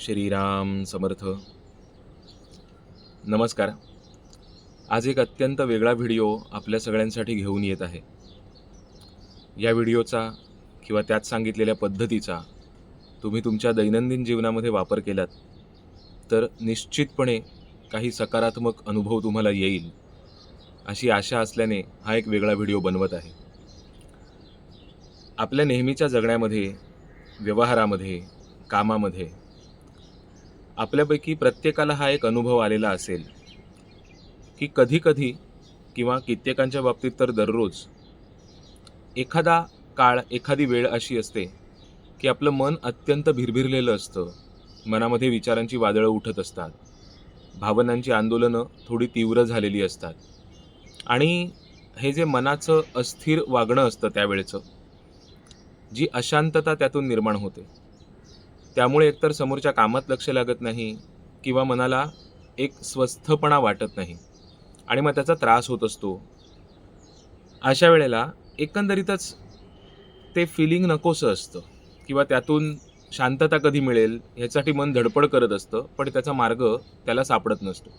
श्रीराम समर्थ. नमस्कार. आज एक अत्यंत वेगळा व्हिडिओ आपल्या सगळ्यांसाठी घेऊन येत आहे. या व्हिडिओचा किंवा त्यात सांगितलेल्या पद्धतीचा तुम्ही तुमच्या दैनंदिन जीवनामध्ये वापर केलात तर निश्चितपणे काही सकारात्मक अनुभव तुम्हाला येईल अशी आशा असल्याने हा एक वेगळा व्हिडिओ बनवत आहे. आपल्या नेहमीच्या जगण्यामध्ये व्यवहारामध्ये कामामध्ये आपल्यापैकी प्रत्येकाला हा एक अनुभव आलेला असेल की कधीकधी किंवा कित्येकांच्या बाबतीत तर दररोज एखादा काळ एखादी वेळ अशी असते की आपलं मन अत्यंत भिरभिरलेलं असतं. मनामध्ये विचारांची वादळं उठत असतात. भावनांची आंदोलनं थोडी तीव्र झालेली असतात. आणि हे जे मनाचं अस्थिर वागणं असतं त्यावेळेचं जी अशांतता त्यातून निर्माण होते. त्यामुळे एकतर समोरच्या कामात लक्ष लागत नाही किंवा मनाला एक स्वस्थपणा वाटत नाही आणि मग त्याचा त्रास होत असतो. अशा वेळेला एकंदरीतच ते फिलिंग नकोसं असतं किंवा त्यातून शांतता कधी मिळेल ह्यासाठी मन धडपड करत असतं पण त्याचा मार्ग त्याला सापडत नसतो.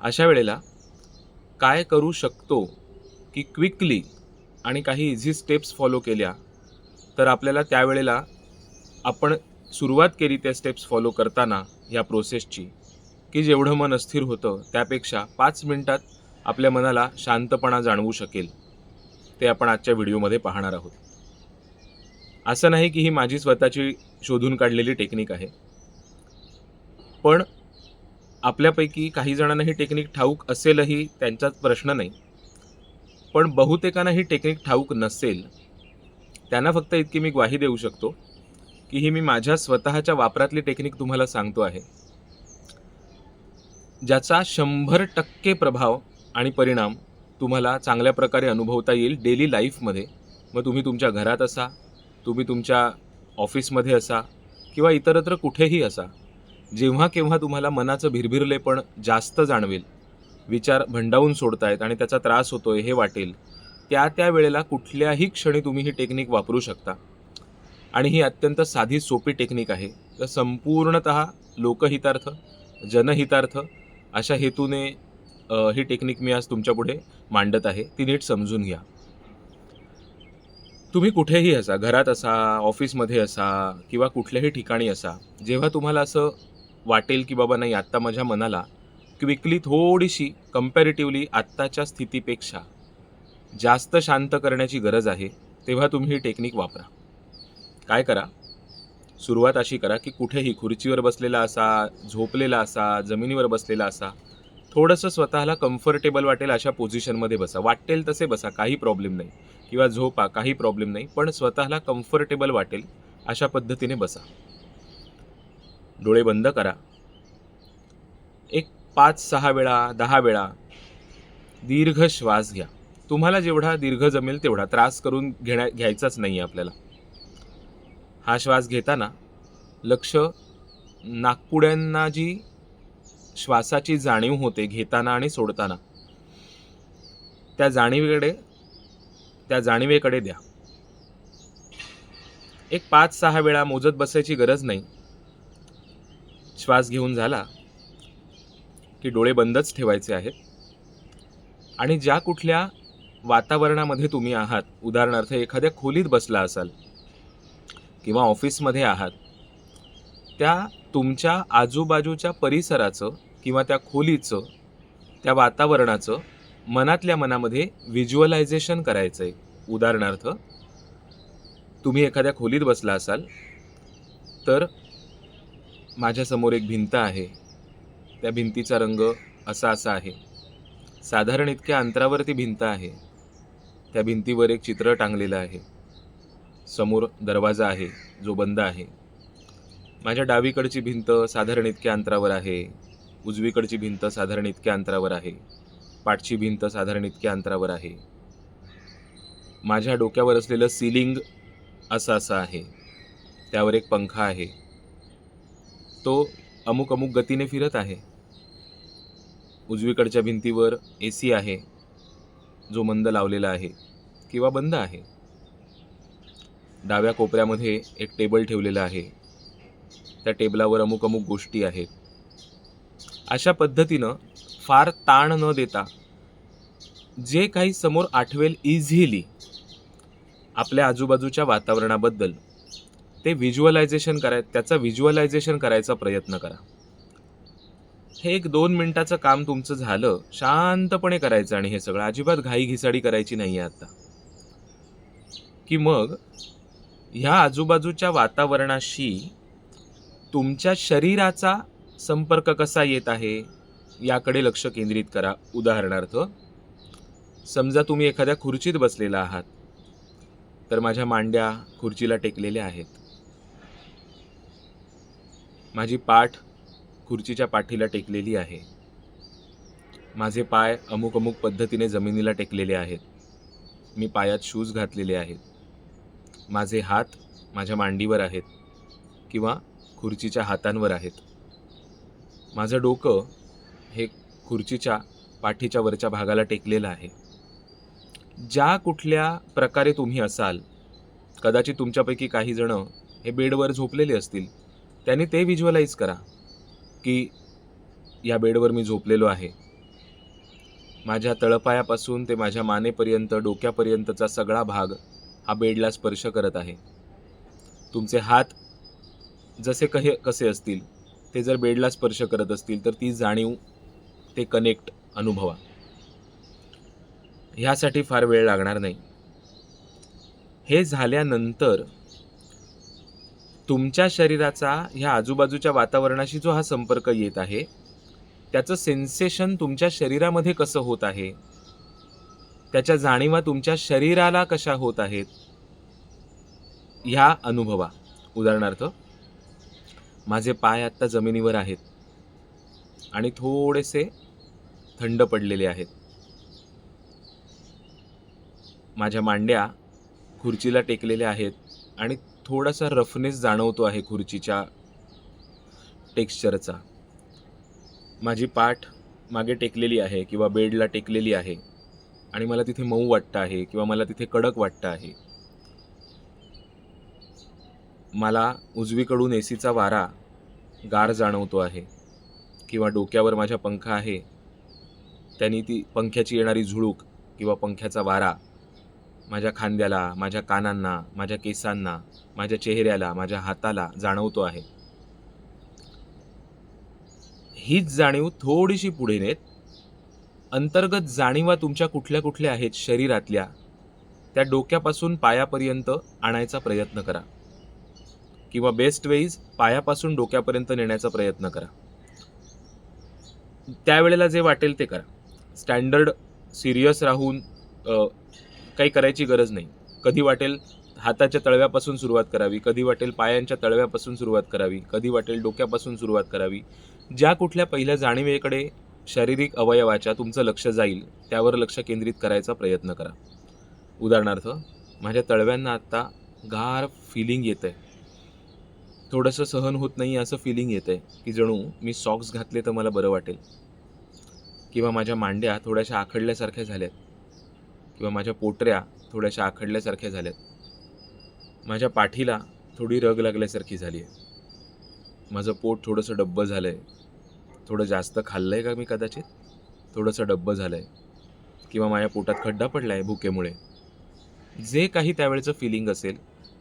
अशा वेळेला काय करू शकतो की क्विकली आणि काही इझी स्टेप्स फॉलो केल्या तर आपल्याला त्यावेळेला आपण सुरुवात केली त्या स्टेप्स फॉलो करताना ह्या प्रोसेसची की जेवढं मन अस्थिर होतं त्यापेक्षा पाच मिनिटात आपल्या मनाला शांतपणा जाणवू शकेल. ते आपण आजच्या व्हिडिओमध्ये पाहणार आहोत. असं नाही की ही माझी स्वतःची शोधून काढलेली टेक्निक आहे. पण आपल्यापैकी काही जणांना ही टेक्निक ठाऊक असेलही त्यांचाच प्रश्न नाही. पण बहुतेकांना ही टेक्निक ठाऊक नसेल त्यांना फक्त इतकी मी ग्वाही देऊ शकतो. की ही मी माझ्या स्वतःच्या वापरातली टेक्निक तुम्हाला सांगतो आहे. ज्याचा शंभर टक्के प्रभाव आणि परिणाम तुम्हाला चांगल्या प्रकारे अनुभवता येईल डेली लाईफमध्ये. मग तुम्ही तुमच्या घरात असा तुम्ही तुमच्या ऑफिसमध्ये असा किंवा इतरत्र कुठेही असा जेव्हा केव्हा तुम्हाला मनाचं भिरभिरलेपण जास्त जाणवेल विचार भंडावून सोडतायत आणि त्याचा त्रास होतोय हे वाटेल त्या त्या वेळेला कुठल्याही क्षणी तुम्ही ही टेक्निक वापरू शकता. आणि ही अत्यंत साधी सोपी टेक्निक आहे. तर संपूर्णत लोकहितार्थ जनहितार्थ अशा हेतूने ही टेक्निक मी आज तुमच्यापुढे मांडत आहे. ती नीट समजून घ्या. तुम्ही कुठेही असा घरात असा ऑफिसमध्ये असा किंवा कुठल्याही ठिकाणी असा जेव्हा तुम्हाला असं वाटेल की बाबा नाही आत्ता माझ्या मनाला क्विकली थोडीशी कम्पॅरेटिव्हली आत्ताच्या स्थितीपेक्षा जास्त शांत करण्याची गरज आहे तेव्हा तुम्ही ही टेक्निक वापरा. काय करा? सुरुवात अशी करा की कुठेही खुर्चीवर बसलेला असा झोपलेला असा जमिनीवर बसलेला असा थोडंसं स्वतःला कम्फर्टेबल वाटेल अशा पोझिशनमध्ये बसा. वाटेल तसे बसा काही प्रॉब्लेम नाही. किंवा झोपा काही प्रॉब्लेम नाही. पण स्वतःला कम्फर्टेबल वाटेल अशा पद्धतीने बसा. डोळे बंद करा. एक पाच सहा वेळा दहा वेळा दीर्घ श्वास घ्या. तुम्हाला जेवढा दीर्घ जमेल तेवढा. त्रास करून घेण्या घ्यायचाच नाही आहे आपल्याला. हा श्वास घेताना लक्ष नागपुड्यांना जी श्वासाची जाणीव होते घेताना आणि सोडताना त्या जाणीवेकडे त्या जाणीवेकडे द्या. एक पाच सहा वेळा मोजत बसायची गरज नाही. श्वास घेऊन झाला की डोळे बंदच ठेवायचे आहेत. आणि ज्या कुठल्या वातावरणामध्ये तुम्ही आहात उदाहरणार्थ एखाद्या खोलीत बसला असाल किंवा ऑफिसमध्ये आहात त्या तुमच्या आजूबाजूच्या परिसराचं किंवा त्या खोलीचं त्या वातावरणाचं मनातल्या मनामध्ये व्हिज्युअलायझेशन करायचं आहे उदाहरणार्थ तुम्ही एखाद्या खोलीत बसला असाल तर माझ्यासमोर एक भिंत आहे. त्या भिंतीचा रंग असा असा आहे. साधारण इतक्या अंतरावर ती भिंत आहे. त्या भिंतीवर एक चित्र टांगलेलं आहे. समोर दरवाजा आहे जो बंद आहे. माझ्या डावीकडची भिंत साधारण इतक्या अंतरावर आहे. उजवीकडची भिंत साधारण इतक्या अंतरावर आहे. पाठची भिंत साधारण इतक्या अंतरावर आहे. माझ्या डोक्यावर असलेलं सिलिंग असं असं आहे. त्यावर एक पंखा आहे. तो अमुक अमुक गतीने फिरत आहे. उजवीकडच्या भिंतीवर ए सी आहे जो मंद लावलेला आहे किंवा बंद आहे. डाव्या कोपऱ्यामध्ये एक टेबल ठेवलेलं आहे. त्या टेबलावर अमुक अमुक गोष्टी आहेत. अशा पद्धतीनं फार ताण न देता जे काही समोर आठवेल इझिली आपल्या आजूबाजूच्या वातावरणाबद्दल ते व्हिज्युअलायझेशन कराय त्याचा व्हिज्युअलायझेशन करायचा प्रयत्न करा. हे एक दोन मिनिटाचं काम तुमचं झालं शांतपणे करायचं आणि हे सगळं. अजिबात घाई घिसाडी करायची नाही आहे आता. की मग ह्या आजूबाजूच्या वातावरणाशी तुमच्या शरीराचा संपर्क कसा येत आहे याकडे लक्ष केंद्रित करा. उदाहरणार्थ समजा तुम्ही एखाद्या खुर्चीत बसलेला आहात तर माझ्या मांड्या खुर्चीला टेकलेल्या आहेत. माझी पाठ खुर्चीच्या पाठीला टेकलेली आहे. माझे पाय अमुक अमुक पद्धतीने जमिनीला टेकलेले आहेत. मी पायात शूज घातलेले आहेत. माझे हात माझ्या मांडीवर आहेत किंवा खुर्चीच्या हातांवर आहेत. माझं डोकं हे खुर्चीच्या पाठीच्या वरच्या भागाला टेकलेलं आहे. ज्या कुठल्या प्रकारे तुम्ही असाल कदाचित तुमच्यापैकी काही जणं हे बेडवर झोपलेले असतील त्यांनी ते व्हिज्युअलाइज करा की या बेडवर मी झोपलेलो आहे. माझ्या तळपायापासून ते माझ्या मानेपर्यंत डोक्यापर्यंतचा सगळा भाग हा बेडला स्पर्श करत आहे. तुमचे हात जसे कहे कसे असतील ते जर बेडला स्पर्श करत असतील तर ती जाणीव ते कनेक्ट अनुभवा. ह्यासाठी फार वेळ लागणार नाही. हे झाल्यानंतर तुमच्या शरीराचा ह्या आजूबाजूच्या वातावरणाशी जो हा संपर्क येत आहे त्याचं सेन्सेशन तुमच्या शरीरामध्ये कसं होत आहे त्याच्या जाणीवा तुमच्या शरीराला कशा होत आहेत? ह्या अनुभवा. उदाहरणार्थ माझे पाय आत्ता जमिनीवर आहेत आणि थोडेसे थंड पडलेले आहेत. माझ्या मांड्या खुर्चीला टेकलेल्या आहेत आणि थोडासा रफनेस जाणवतो आहे खुर्चीच्या टेक्स्चरचा. माझी पाठ मागे टेकलेली आहे किंवा बेडला टेकलेली आहे. आणि मला तिथे मऊ वाटतं आहे किंवा मला तिथे कडक वाटतं आहे. मला उजवीकडून ए सीचा वारा गार जाणवतो आहे किंवा डोक्यावर माझ्या पंखा आहे त्यांनी ती पंख्याची येणारी झुळूक किंवा पंख्याचा वारा माझ्या खांद्याला माझ्या कानांना माझ्या केसांना माझ्या चेहऱ्याला माझ्या हाताला जाणवतो आहे. हीच जाणीव थोडीशी पुढे नेत अंतर्गत जाणीवा तुमच्या कुठल्या कुठल्या आहेत शरीरातल्या त्या डोक्यापासून पायापर्यंत आणायचा प्रयत्न करा. किंवा बेस्ट वेईज पायापासून डोक्यापर्यंत नेण्याचा प्रयत्न करा. त्यावेळेला जे वाटेल ते करा. स्टँडर्ड सिरियस राहून काही करायची गरज नाही. कधी वाटेल हाताच्या तळव्यापासून सुरुवात करावी कधी वाटेल पायांच्या तळव्यापासून सुरुवात करावी कधी वाटेल डोक्यापासून सुरुवात करावी. ज्या कुठल्या पहिल्या जाणीवेकडे शारीरिक अवयवाच्या तुमचं लक्ष जाईल त्यावर लक्ष केंद्रित करायचा प्रयत्न करा. उदाहरणार्थ माझ्या तळव्यांना आत्ता गार फिलिंग येतं आहे थोडंसं सहन होत नाही असं फिलिंग येतं आहे की जणू मी सॉक्स घातले तर मला बरं वाटेल. किंवा माझ्या मांड्या थोड्याशा आखडल्यासारख्या झाल्यात. किंवा माझ्या पोटऱ्या थोड्याशा आखडल्यासारख्या झाल्यात. माझ्या पाठीला थोडी रग लागल्यासारखी झाली आहे माझं पोट थोडंसं डब्बं झालं आहे थोडं जास्त खाल्लं आहे का मी कदाचित? थोडंसं डब्बं झालं आहे किंवा माझ्या पोटात खड्डा पडला आहे भुकेमुळे. जे काही त्यावेळेचं फिलिंग असेल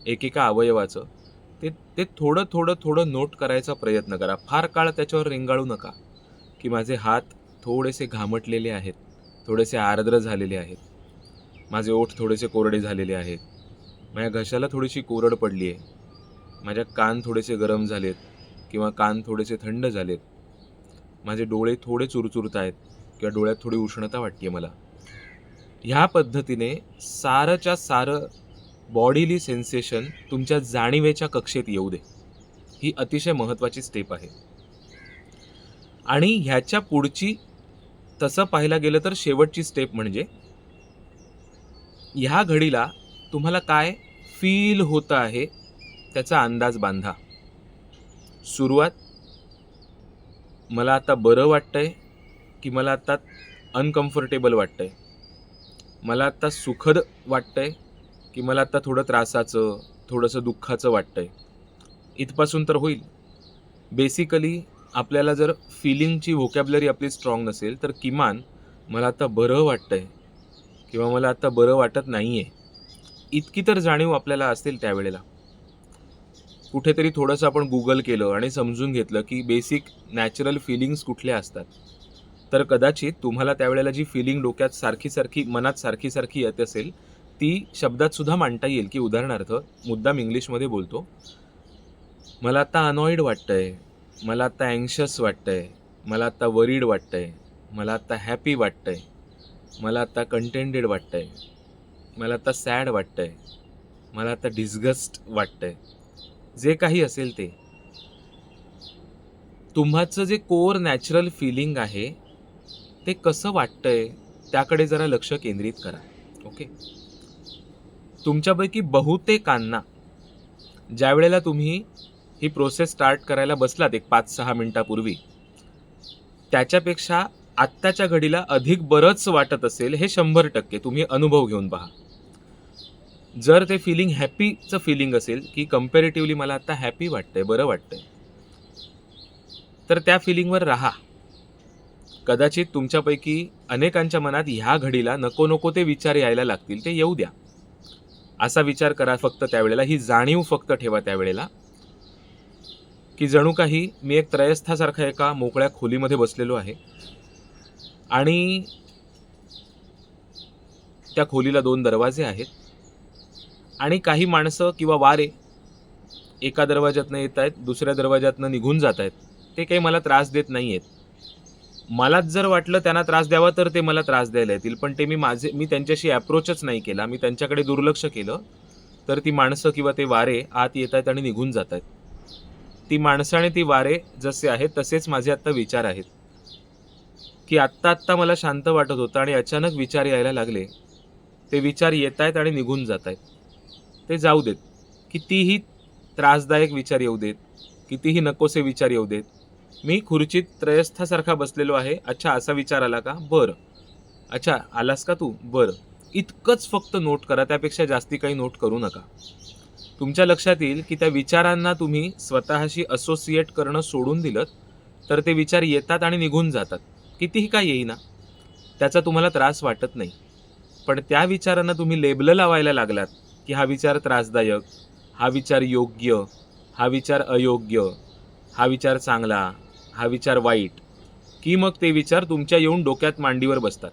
एकेका अवयवाचं ते ते थोडं थोडं थोडं नोट करायचा प्रयत्न करा. फार काळ त्याच्यावर रेंगाळू नका. की माझे हात थोडेसे घामटलेले आहेत थोडेसे आर्द्र झालेले आहेत. माझे ओठ थोडेसे कोरडे झालेले आहेत. माझ्या घशाला थोडीशी कोरड पडली आहे माझ्या कान थोडेसे गरम झालेत किंवा कान थोडेसे थंड झालेत. माझे डोळे थोडे चुरचुरत आहेत किंवा डोळ्यात थोडी उष्णता वाटते मला. ह्या पद्धतीने सारंच्या सारं बॉडीली सेन्सेशन तुमच्या जाणीवेच्या कक्षेत येऊ दे. ही अतिशय महत्त्वाची स्टेप आहे. आणि ह्याच्या पुढची तसं पाहायला गेलं तर शेवटची स्टेप म्हणजे ह्या घडीला तुम्हाला काय फील होतं आहे त्याचा अंदाज बांधा. सुरुवात मला आता बरं वाटतंय की मला आता अनकम्फर्टेबल वाटतंय. मला आत्ता सुखद वाटतंय की मला आत्ता थोडं त्रासाचं थोडंसं दुःखाचं वाटतंय. इथपासून तर होईल. बेसिकली आपल्याला जर फिलिंगची व्होकॅबलरी आपली स्ट्रॉंग नसेल तर किमान मला आता बरं वाटतं आहे किंवा मला आता बरं वाटत नाही आहे इतकी तर जाणीव आपल्याला असेल त्यावेळेला. कुठेतरी थोडंसं आपण गुगल केलं आणि समजून घेतलं की बेसिक नॅचरल फिलिंग्स कुठल्या असतात. तर कदाचित तुम्हाला त्यावेळेला जी फिलिंग डोक्यात सारखी सारखी मनात सारखी सारखी येत असेल ती शब्दात सुद्धा मांडता येईल की उदाहरणार्थ मुद्दाम इंग्लिशमध्ये बोलतो मला आता अनॉइड वाटतंय मला आता अँशियस वाटतंय मला आता वरीड वाटतंय मला आता हॅपी वाटतंय मला आता कंटेंटेड वाटतंय मला आता सॅड वाटतंय मला आता डिस्गस्ट वाटतंय. जे काही असेल ते. तुम्हाचं जे कोर नॅचरल फिलिंग आहे ते कसं वाटतंय त्याकडे जरा लक्ष केंद्रित करा ओके? तुमच्यापैकी बहुतेकांना ज्या वेळेला तुम्ही ही प्रोसेस स्टार्ट करायला बसलात एक पाच सहा मिनिटापूर्वी त्याच्यापेक्षा आत्ताच्या घडीला अधिक बरंच वाटत असेल हे शंभर टक्के तुम्ही अनुभव घेऊन पहा. जर ते फिलिंग हॅपीचं फिलिंग असेल की कम्पॅरेटिव्हली मला आता हॅपी वाटतंय बरं वाटतंय तर त्या फिलिंगवर राहा. कदाचित तुमच्यापैकी अनेकांच्या मनात ह्या घडीला नको नको ते विचार यायला लागतील ते येऊ द्या. असा विचार करा फक्त त्यावेळेला ही जाणीव फक्त ठेवा त्यावेळेला की जणू काही मी एक त्रयस्थासारखा एका मोकळ्या खोलीमध्ये बसलेलो आहे आणि त्या खोलीला दोन दरवाजे आहेत आणि काही माणसं किंवा वारे एका दरवाज्यातनं येत आहेत दुसऱ्या दरवाज्यातनं निघून जात आहेत ते काही मला त्रास देत नाही आहेत मलाच जर वाटलं त्यांना त्रास द्यावा तर ते मला त्रास द्यायला येतील. पण ते मी माझे मी त्यांच्याशी ॲप्रोचच नाही केला. मी त्यांच्याकडे दुर्लक्ष केलं. तर ती माणसं किंवा ते वारे आत येत आहेत आणि निघून जात आहेत ती माणसं आणि ती वारे जसे आहेत तसेच माझे आत्ता विचार आहेत. की आत्ता आत्ता मला शांत वाटत होतं आणि अचानक विचार यायला लागले. ते विचार येत आहेत आणि निघून जात आहेत ते जाऊ देत. कितीही त्रासदायक विचार येऊ देत कितीही नकोसे विचार येऊ देत मी खुर्चीत त्रयस्थासारखा बसलेलो आहे. अच्छा असा विचार आला का? बरं. अच्छा आलास का तू? बरं. इतकंच फक्त नोट करा त्यापेक्षा जास्ती काही नोट करू नका. तुमच्या लक्षात येईल की त्या विचारांना तुम्ही स्वतःशी असोसिएट करणं सोडून दिलं तर ते विचार येतात आणि निघून जातात. कितीही काय येईना. त्याचा तुम्हाला त्रास वाटत नाही. पण त्या विचारांना तुम्ही लेबलं लावायला लागलात. की हा विचार त्रासदायक हा विचार योग्य हा विचार अयोग्य हा विचार चांगला हा विचार वाईट की मग ते विचार तुमच्या येऊन डोक्यात मांडीवर बसतात.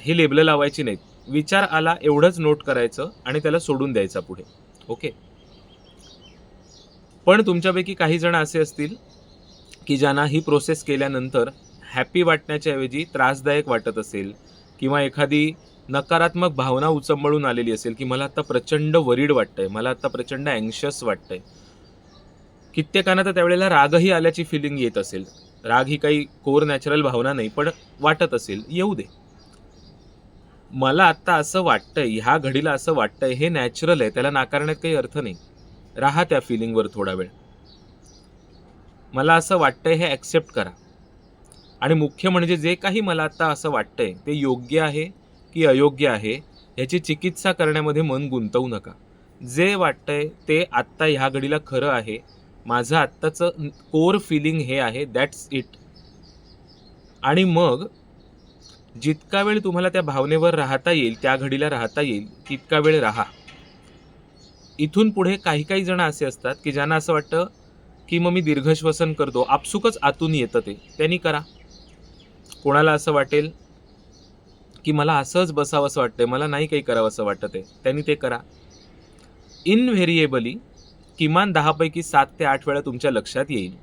हे लेबलं लावायची नाहीत. विचार आला एवढंच नोट करायचं आणि त्याला सोडून द्यायचा पुढे. ओके? पण तुमच्यापैकी काही जण असे असतील की ज्यांना ही प्रोसेस केल्यानंतर हॅपी वाटण्याच्या ऐवजी त्रासदायक वाटत असेल किंवा एखादी नकारात्मक भावना उचंबळून आलेली असेल की मला आता प्रचंड वरीड वाटतंय मला आता प्रचंड अँक्शस वाटतंय. कित्येकांना तर त्यावेळेला रागही आल्याची फिलिंग येत असेल. राग ही काही कोर नॅचरल भावना नाही पण वाटत असेल. येऊ दे. मला आत्ता असं वाटतंय ह्या घडीला असं वाटतंय हे नॅचरल आहे त्याला नाकारण्यात काही अर्थ नाही. राहा त्या फिलिंगवर थोडा वेळ. मला असं वाटतंय हे ॲक्सेप्ट करा. आणि मुख्य म्हणजे जे काही मला आत्ता असं वाटतंय ते योग्य आहे ती अयोग्य आहे ह्याची चिकित्सा करण्यामध्ये मन गुंतवू नका. जे वाटतंय ते आत्ता ह्या घडीला खरं आहे. माझं आत्ताचं कोर फिलिंग हे आहे दॅट्स इट आणि मग जितका वेळ तुम्हाला त्या भावनेवर राहता येईल त्या घडीला राहता येईल तितका वेळ राहा. इथून पुढे काही काही जण असे असतात की ज्यांना असं वाटतं की मग मी दीर्घश्वसन करतो आपसुकच आतून येतं ते. त्यांनी करा. कोणाला असं वाटेल की मला असंच बसावं असं वाटतंय मला नाही काही करावं असं वाटत आहे. त्यांनी ते करा. इनव्हेरिएबली किमान दहापैकी सात ते आठ वेळा तुमच्या लक्षात येईल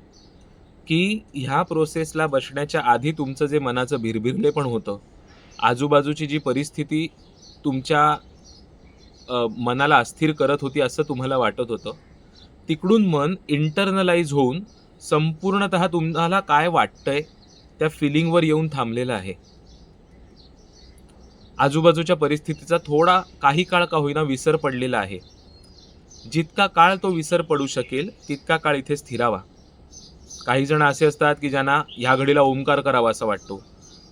की ह्या प्रोसेसला बसण्याच्या आधी तुमचं जे मनाचं भिरभिरले पण होतं आजूबाजूची जी परिस्थिती तुमच्या मनाला अस्थिर करत होती असं तुम्हाला वाटत होतं तिकडून मन इंटरनलाइज होऊन संपूर्णत तुम्हाला काय वाटतंय त्या फिलिंगवर येऊन थांबलेलं आहे. आजूबाजूच्या परिस्थितीचा थोडा काही काळ का होईना विसर पडलेला आहे. जितका काळ तो विसर पडू शकेल तितका काळ इथे स्थिरावा. काही जण असे असतात की ज्यांना ह्या घडीला ओंकार करावा असं वाटतो.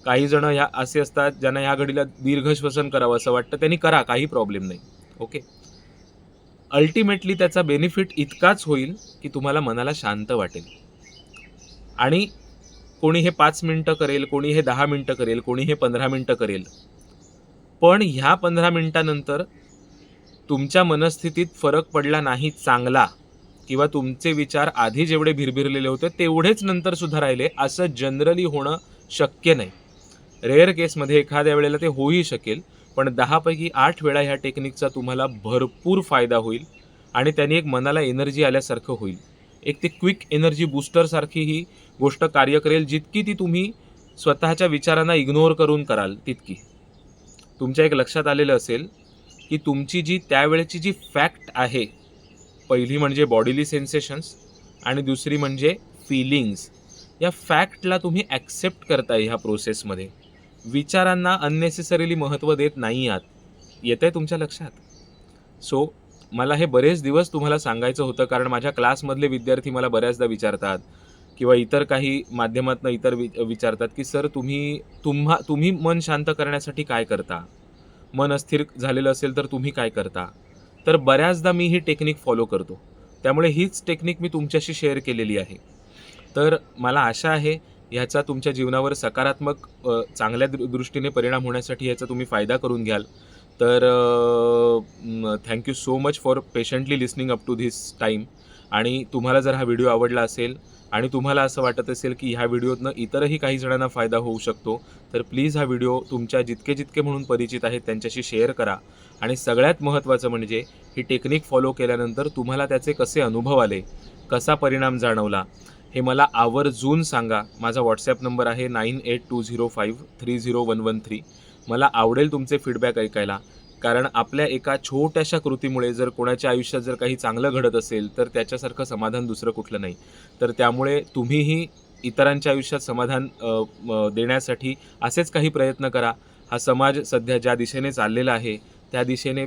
काही जण ह्या असे असतात ज्यांना ह्या घडीला दीर्घ श्वसन करावं असं वाटतं. त्यांनी करा काही प्रॉब्लेम नाही. ओके अल्टिमेटली त्याचा बेनिफिट इतकाच होईल की तुम्हाला मनाला शांत वाटेल. आणि कोणी हे पाच मिनटं करेल कोणी हे दहा मिनटं करेल कोणी हे पंधरा मिनटं करेल पण ह्या पंधरा मिनटानंतर तुमच्या मनस्थितीत फरक पडला नाही चांगला. किंवा तुमचे विचार आधी जेवढे भिरभिरलेले होते तेवढेच नंतर सुद्धा राहिले असं जनरली होणं शक्य नाही. रेअर केसमध्ये एखाद्या वेळेला ते होऊही शकेल पण दहापैकी आठ वेळा ह्या टेक्निकचा तुम्हाला भरपूर फायदा होईल आणि त्याने एक मनाला एनर्जी आल्यासारखं होईल. एक ते क्विक एनर्जी बूस्टरसारखी ही गोष्ट कार्य करेल जितकी ती तुम्ही स्वतःच्या विचारांना इग्नोर करून कराल तितकी. तुमच्या एक लक्षात आलेलं असेल की तुमची जी त्यावेळेची जी फॅक्ट आहे पहिली म्हणजे बॉडीली सेन्सेशन्स आणि दुसरी म्हणजे फिलिंग्स या फॅक्टला तुम्ही ॲक्सेप्ट करताय ह्या प्रोसेसमध्ये विचारांना अननेसेसरीली महत्त्व देत नाही आहात. येतं आहे तुमच्या लक्षात? सो मला हे बरेच दिवस तुम्हाला सांगायचं होतं कारण माझ्या क्लासमधले विद्यार्थी मला बऱ्याचदा विचारतात किंवा इतर काही माध्यमातनं इतर वि विचारतात की सर तुम्ही तुम्हा तुम्ही मन शांत करण्यासाठी काय करता? मन अस्थिर झालेलं असेल तर तुम्ही काय करता? तर बऱ्याचदा मी ही टेक्निक फॉलो करतो. त्यामुळे हीच टेक्निक मी तुमच्याशी शेअर केलेली आहे. तर मला आशा आहे ह्याचा तुमच्या जीवनावर सकारात्मक चांगल्या दृ दृष्टीने परिणाम होण्यासाठी ह्याचा तुम्ही फायदा करून घ्याल. तर thank you so much for patiently listening up to this time. आणि तुम्हाला जर हा व्हिडिओ आवडला असेल आणि तुम्हाला असं वाटत असेल की ह्या व्हिडिओतनं इतरही काही जणांना फायदा होऊ शकतो तर प्लीज हा व्हिडिओ तुमच्या जितके जितके म्हणून परिचित आहेत त्यांच्याशी शेअर करा. आणि सगळ्यात महत्त्वाचं म्हणजे ही टेक्निक फॉलो केल्यानंतर तुम्हाला त्याचे कसे अनुभव आले कसा परिणाम जाणवला हे मला आवर्जून सांगा. माझा व्हॉट्सॲप नंबर आहे nine eight two zero five three zero one one three. मला आवडेल तुमचे फीडबॅक ऐकायला. कारण आपल्या एका छोट्याशा कृतीमुळे जर कोणाच्या आयुष्यात जर काही चांगलं घडत असेल तर त्याच्यासारखं समाधान दुसरं कुठलं नाही. तर त्यामुळे तुम्हीही इतरांच्या आयुष्यात समाधान देण्यासाठी असेच काही प्रयत्न करा. हा समाज सध्या ज्या दिशेने चाललेला आहे त्या दिशेने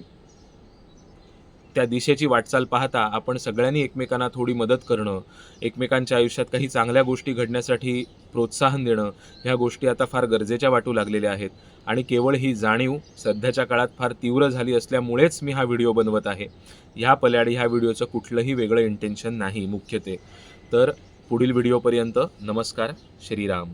त्या दिशेची वाटचाल पाहता आपण सगळ्यांनी एकमेकांना थोडी मदत करणं एकमेकांच्या आयुष्यात काही चांगल्या गोष्टी घडण्यासाठी प्रोत्साहन देणं ह्या गोष्टी आता फार गरजेच्या वाटू लागलेल्या आहेत. आणि केवळ ही जाणीव सध्याच्या काळात फार तीव्र झाली असल्यामुळेच मी हा व्हिडिओ बनवत आहे. ह्या पल्याडी ह्या व्हिडिओचं कुठलंही वेगळं इंटेन्शन नाही मुख्य ते तर पुढील व्हिडिओपर्यंत नमस्कार श्रीराम.